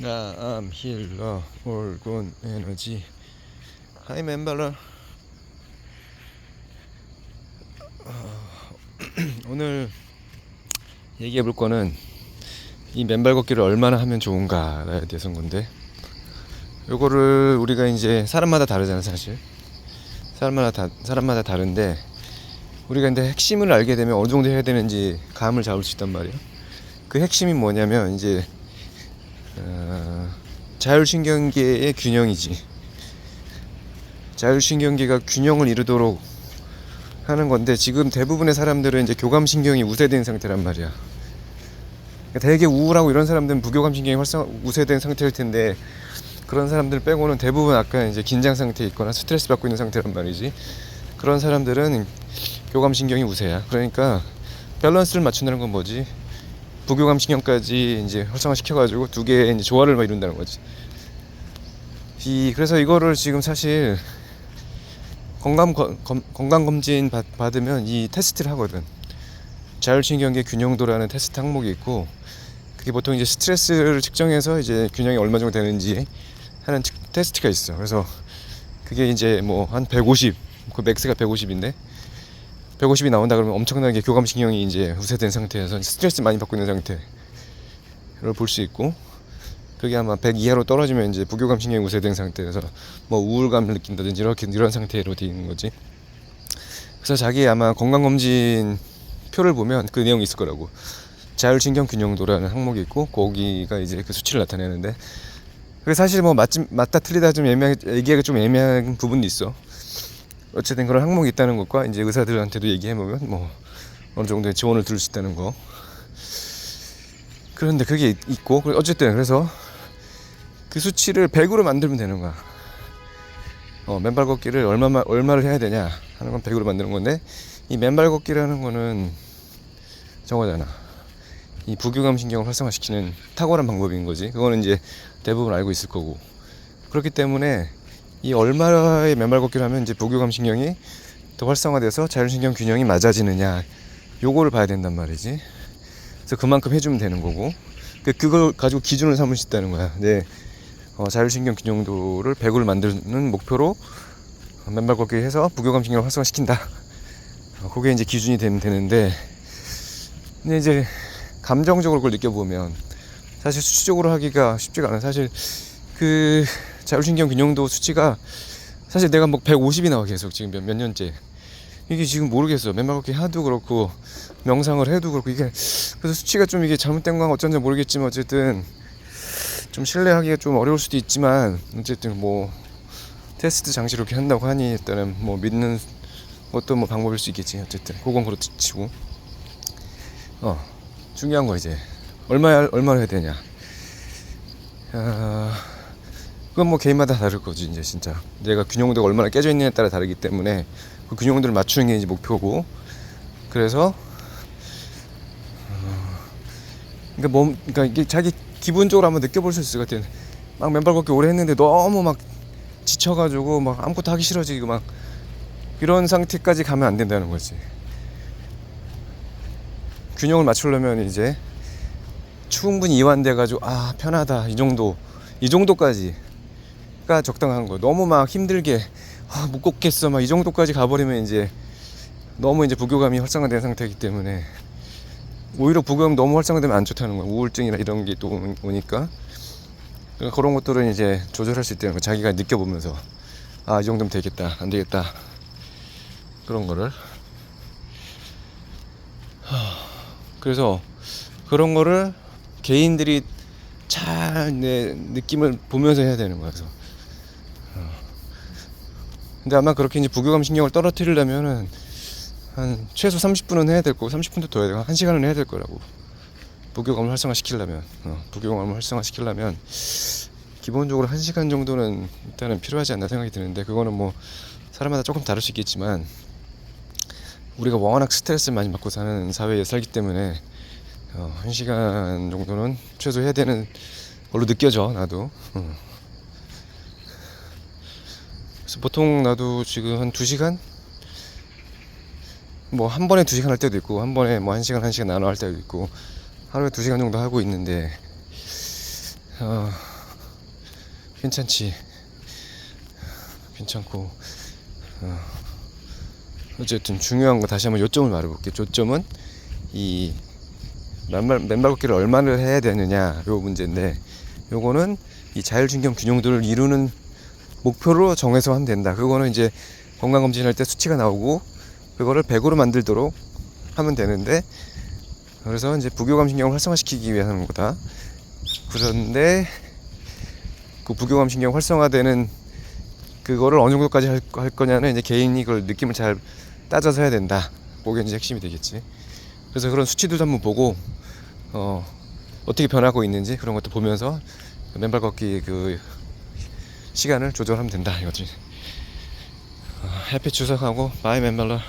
나암 힐러 올곤 에너지 하이 어, 오늘 얘기해 볼 거는 이 맨발 걷기를 얼마나 하면 좋은가에 대해서인 건데 요거를 우리가 이제 사람마다 다르잖아 사실. 사람마다 다, 사람마다 다른데 우리가 근데 핵심을 알게 되면 어느 정도 해야 되는지 감을 잡을 수 있단 말이야. 그 핵심이 뭐냐면 이제 어, 자율신경계의 균형이지. 자율신경계가 균형을 이루도록 하는 건데 지금 대부분의 사람들은 이제 교감신경이 우세된 상태란 말이야. 그러니까 되게 우울하고 이런 사람들은 부교감신경이 활성 우세된 상태일 텐데 그런 사람들 빼고는 대부분 아까 이제 긴장 상태에 있거나 스트레스 받고 있는 상태란 말이지. 그런 사람들은 교감신경이 우세야. 그러니까 밸런스를 맞춘다는 건 뭐지? 부교감 신경까지 이제 활성화 시켜가지고 두 개의 이제 조화를 막 이룬다는 거지. 이 그래서 이거를 지금 사실 건강 검, 건강 검진 받, 받으면 이 테스트를 하거든. 자율신경계 균형도라는 테스트 항목이 있고 그게 보통 이제 스트레스를 측정해서 이제 균형이 얼마 정도 되는지 하는 측- 테스트가 있어. 그래서 그게 이제 뭐 한 150, 그 맥스가 150인데 150이 나온다 그러면 엄청나게 교감신경이 이제 우세된 상태에서 스트레스 많이 받고 있는 상태를 볼 수 있고 그게 아마 100 이하로 떨어지면 이제 부교감신경이 우세된 상태에서 뭐 우울감을 느낀다든지 이렇게 이런 상태로 되어 있는 거지. 그래서 자기 아마 건강검진 표를 보면 그 내용이 있을 거라고. 자율신경 균형도라는 항목이 있고 거기가 이제 그 수치를 나타내는데 그게 사실 뭐 맞지, 맞다 틀리다 좀 애매하게 얘기하기 좀 애매한 부분도 있어. 어쨌든 그런 항목이 있다는 것과 이제 의사들한테도 얘기해보면 뭐 어느 정도의 지원을 들을 수 있다는 거. 그런데 그게 있- 있고 어쨌든 그래서 그 수치를 100으로 만들면 되는 거야. 어, 맨발 걷기를 얼마만 얼마를 해야 되냐 하는 건 100으로 만드는 건데 이 맨발 걷기라는 거는 저거잖아. 이 부교감 신경을 활성화시키는 탁월한 방법인 거지. 그거는 이제 대부분 알고 있을 거고. 그렇기 때문에 이 얼마의 맨발 걷기를 하면 이제 부교감 신경이 더 활성화돼서 자율신경 균형이 맞아지느냐 요거를 봐야 된단 말이지. 그래서 그만큼 해주면 되는 거고 그 그걸 가지고 기준을 있다는 거야. 네, 어, 자율신경 균형도를 100으로 만드는 목표로 맨발 걷기 해서 부교감 신경을 활성화시킨다. 어, 그게 이제 기준이 되면 되는데 근데 이제 감정적으로 그걸 느껴보면 사실 수치적으로 하기가 쉽지가 않아. 사실 그 자율신경 균형도 수치가 사실 내가 뭐 150이 나와 계속 지금 몇, 몇 년째. 이게 지금 모르겠어. 맨발 걷기 하도 그렇고 명상을 해도 그렇고 이게 그래서 수치가 좀 이게 잘못된 건 어쩐지 모르겠지만 어쨌든 좀 신뢰하기가 좀 어려울 수도 있지만 어쨌든 뭐 테스트 장치로 이렇게 한다고 하니 일단은 뭐 믿는 것도 뭐 방법일 수 있겠지. 어쨌든 그건 그렇다 치고. 어 중요한 거 이제 얼마 얼마를 해야 되냐. 아 그건 뭐 개인마다 다를 거지 이제 진짜. 내가 균형도가 얼마나 깨져 있느냐에 따라 다르기 때문에 그 균형도를 맞추는 게 이제 목표고. 그래서 어, 그러니까 몸 그러니까 이게 자기 기본적으로 한번 느껴볼 수 있을 것 같아요. 막 맨발 걷기 오래 했는데 너무 막 지쳐가지고 막 아무것도 하기 싫어지고 막 이런 상태까지 가면 안 된다는 거지. 균형을 맞추려면 이제 충분히 이완돼 가지고 아 편하다 이 정도. 이 정도까지 가 적당한 거 너무 막 힘들게 아, 못 걷겠어 막 이 정도까지 가버리면 이제 너무 이제 부교감이 활성화된 상태이기 때문에 오히려 부교감 너무 활성화되면 안 좋다는 거야 우울증이나 이런 게 또 오니까. 그러니까 그런 것들은 이제 조절할 수 있다는 거 자기가 느껴보면서 아 이 정도면 되겠다 안 되겠다. 그런 거를. 하, 그래서 그런 거를 개인들이 잘 내 느낌을 보면서 해야 되는 어. 근데 아마 그렇게 이제 부교감 신경을 떨어뜨리려면은 한 최소 30분은 해야 될 거고 30분도 더 해야 되고 1시간은 해야 될 거라고. 부교감을 활성화 시키려면 어, 부교감을 활성화 시키려면 기본적으로 1시간 정도는 일단은 필요하지 않나 생각이 드는데 그거는 뭐 사람마다 조금 다를 수 있겠지만 우리가 워낙 스트레스를 많이 받고 사는 사회에 살기 때문에 어, 한 시간 정도는 최소 해야 되는 걸로 느껴져 나도. 어. 그래서 보통 나도 지금 한두 시간 뭐 한 번에 두 시간 할 때도 있고 한 번에 뭐한 시간 한 시간 나눠 할 때도 있고 하루에 두 시간 정도 하고 있는데 어, 괜찮지. 괜찮고, 어, 어쨌든 중요한 거 다시 한번 요점을 말해볼게. 요점은 이 맨발, 맨발 걷기를 얼마나 해야 되느냐, 요 문제인데, 요거는 이 자율신경 균형도를 이루는 목표로 정해서 하면 된다. 그거는 이제 건강검진 할 때 수치가 나오고, 그거를 100으로 만들도록 하면 되는데, 그래서 이제 부교감 신경을 활성화시키기 위해 하는 거다. 그런데 그 부교감 신경 활성화되는 그거를 어느 정도까지 할, 할 거냐는 이제 개인이 그걸 느낌을 잘 따져서 해야 된다. 그게 이제 핵심이 되겠지. 그래서 그런 수치들도 한번 보고 어 어떻게 변하고 있는지 그런 것도 보면서 맨발 걷기 그 시간을 조절하면 된다 이거지. 어, 해피 추석하고 바이 맨발러.